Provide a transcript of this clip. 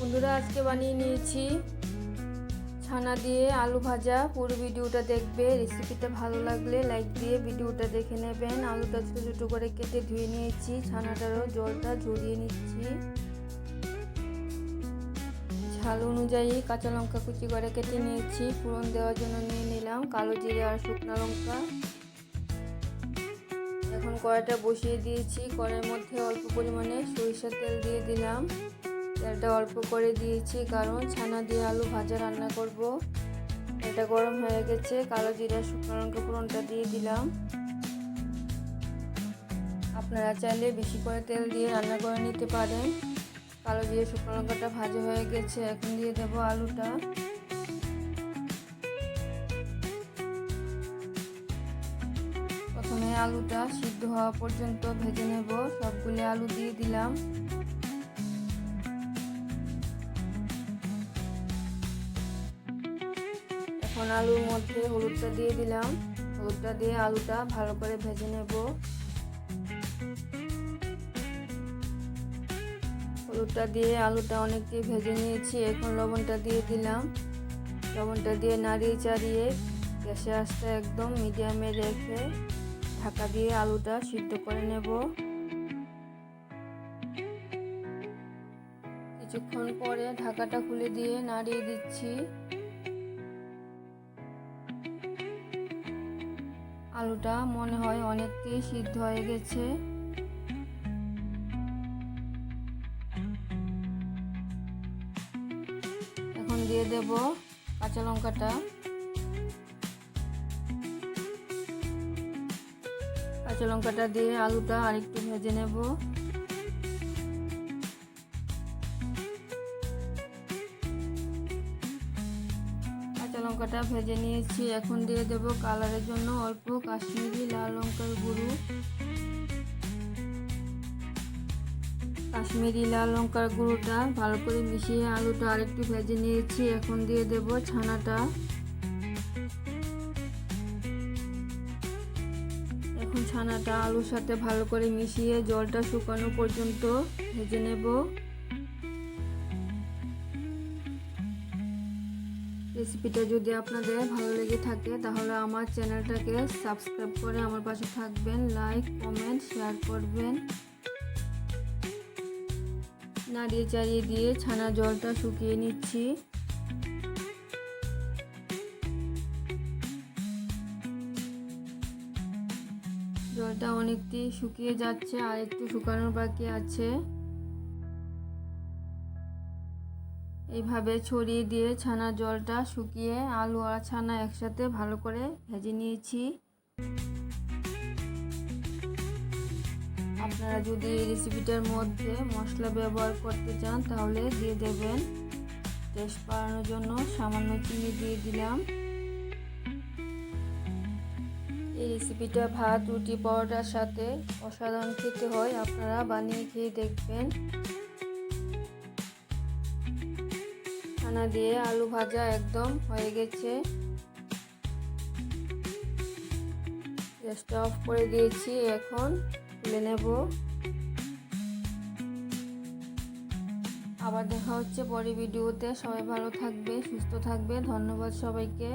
বন্ধুরা, আজকে বানিয়ে নিয়েছি ছানা দিয়ে আলু ভাজা। পুরো ভিডিওটা দেখবে, রেসিপিটা ভালো লাগলে লাইক দিয়ে ভিডিওটা দেখে নেবেন। আলুটা ছোটো ছোটো করে কেটে ধুয়ে নিয়েছি, ছানাটারও জলটা ঝরিয়ে নিচ্ছি। ঝাল অনুযায়ী কাঁচা লঙ্কা কুচি করে কেটে নিয়েছি, ফোড়ন দেওয়ার জন্য নিয়ে নিলাম কালো জিরে আর শুকনো লঙ্কা। এখন কড়াইটা বসিয়ে দিয়েছি, কড়াইয়ের মধ্যে অল্প পরিমাণে সরিষার তেল দিয়ে দিলাম। তেলটা অল্প করে দিয়েছি, কারণ ছানা দিয়ে আলু ভাজা রান্না করব। এটা গরম হয়ে গেছে, কালো জিরা শুকনো লঙ্কা ফোড়নটা দিয়ে দিলাম। আপনারা চাইলে বেশি করে তেল দিয়ে রান্না করে নিতে পারেন। কালো জিরে শুকনো লঙ্কাটা ভাজা হয়ে গেছে, এখন দিয়ে দেব আলুটা। প্রথমে আলুটা সিদ্ধ হওয়া পর্যন্ত ভেজে নেব, সবগুলি আলু দিয়ে দিলাম। এখন আলুর মধ্যে হলুদটা দিয়ে দিলাম। হলুদটা দিয়ে আলুটা ভালো করে ভেজে নেব। হলুদটা দিয়ে আলুটা অনেকটাই ভেজে নিয়েছি। এখন লবণটা দিয়ে দিলাম। লবণটা দিয়ে নাড়িয়ে চাড়িয়ে গ্যাসে আস্তে একদম মিডিয়ামে রেখে ঢাকা দিয়ে আলুটা সিদ্ধ করে নেব। কিছুক্ষণ পরে ঢাকাটা খুলে দিয়ে নাড়িয়ে দিচ্ছি। আলুটা মনে হয় অনেকটাই সিদ্ধ হয়ে গেছে। এখন দিয়ে দেব কাঁচা লঙ্কাটা। কাঁচা লঙ্কাটা দিয়ে আলুটা আরেকটু ভেজে নেব। লঙ্কাটা ভেজে নিয়েছি। এখন দিয়ে দেব কালারের জন্য অল্প কাশ্মীরি লাল লঙ্কার গুঁড়ো। কাশ্মীরি লাল লঙ্কার গুঁড়োটা ভালো করে মিশিয়ে আলুটা আরেকটু ভেজে নিয়েছি। এখন দিয়ে দেব ছানাটা। এখন ছানাটা আলুর সাথে ভালো করে মিশিয়ে জলটা শুকানো পর্যন্ত ভেজে নেব। রেসিপিটা যদি আপনাদের ভালো লেগে থাকে, তাহলে আমার চ্যানেলটাকে সাবস্ক্রাইব করে আমার পাশে থাকবেন, লাইক, কমেন্ট, শেয়ার করবেন। নাড়িয়ে চাড়িয়ে দিয়ে ছানা জলটা শুকিয়ে নিচ্ছি। জলটা অনেকটি শুকিয়ে যাচ্ছে, আর একটু শুকানোর বাকি আছে। এইভাবে ছড়িয়ে দিয়ে ছানা জলটা শুকিয়ে আলু আর ছানা একসাথে ভালো করে ভেজে নিয়েছি। আপনারা যদি এই রেসিপিটার মধ্যে মশলা ব্যবহার করতে চান, তাহলে দিয়ে দেবেন। টেস্ট বাড়ানোর জন্য সামান্য চিনি দিয়ে দিলাম। এই রেসিপিটা ভাত, রুটি, পরোটার সাথে অসাধারণ খেতে হয়। আপনারা বানিয়ে খেয়ে দেখবেন। ছানা দিয়ে আলু ভাজা একদম হয়ে গেছে। গ্যাসটা অফ করে দিয়েছি, এখন তুলে নেব। আবার দেখা হচ্ছে পরে ভিডিওতে। সবাই ভালো থাকবে, সুস্থ থাকবে। ধন্যবাদ সবাইকে।